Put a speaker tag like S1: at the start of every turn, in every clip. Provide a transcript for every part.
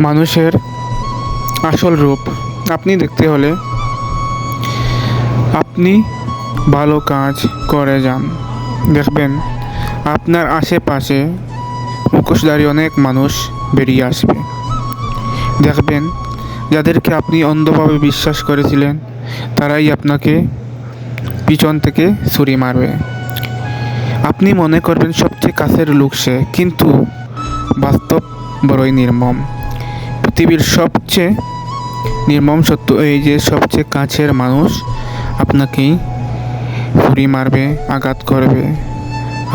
S1: মানুষের আসল রূপ। আপনি দেখতে হলে আপনি ভালো কাজ করে যান। দেখবেন আপনার আশেপাশে মুখোশধারী অনেক মানুষ বেরিয়ে আসবে। দেখবেন যাদেরকে আপনি অন্ধভাবে বিশ্বাস করেছিলেন, তারাই আপনাকে পিছন থেকে ছুরি মারবে। আপনি মনে করবেন সবচেয়ে কাছের লোক সে, কিন্তু বাস্তব বড়ই নির্মম। পৃথিবীর সবচেয়ে নির্মম সত্য এই যে সবচেয়ে কাছের মানুষ আপনাকেই ছুরি মারবে, আঘাত করবে,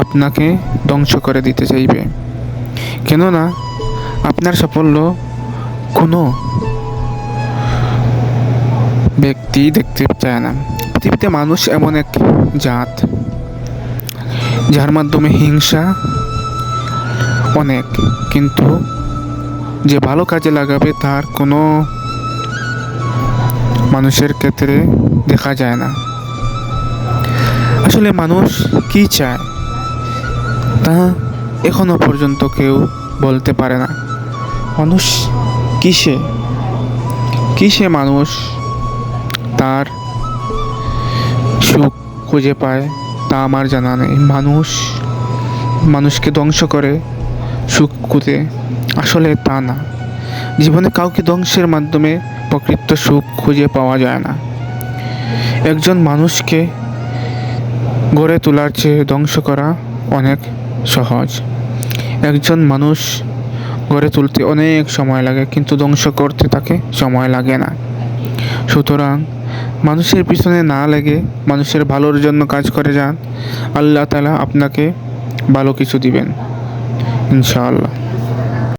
S1: আপনাকে ধ্বংস করে দিতে চাইবে। কেননা আপনার সাফল্য কোনো ব্যক্তি দেখতে চায় না। পৃথিবীতে মানুষ এমন এক জাত, যার মাধ্যমে হিংসা অনেক, কিন্তু যে ভালো কাজে লাগাবে তার কোনো মানুষের ক্ষেত্রে দেখা যায় না। আসলে মানুষ কি চায় তা এখনও পর্যন্ত কেউ বলতে পারে না। মানুষ কিসে? কিসে মানুষ তার সুখ খুঁজে পায় তা আমার জানা নেই। মানুষ, মানুষকে ধ্বংস করে সুখ খুঁজে আসলে তা না। জীবনে কাউকে ধ্বংসের মাধ্যমে প্রকৃত সুখ খুঁজে পাওয়া যায় না। একজন মানুষকে গড়ে তোলার চেয়ে ধ্বংস করা অনেক সহজ। একজন মানুষ গড়ে তুলতে অনেক সময় লাগে, কিন্তু ধ্বংস করতে তাকে সময় লাগে না। সুতরাং মানুষের পিছনে না লেগে মানুষের ভালোর জন্য কাজ করে যান, আল্লাহ তালা আপনাকে ভালো কিছু দিবেন। ইনশাআল্লাহ।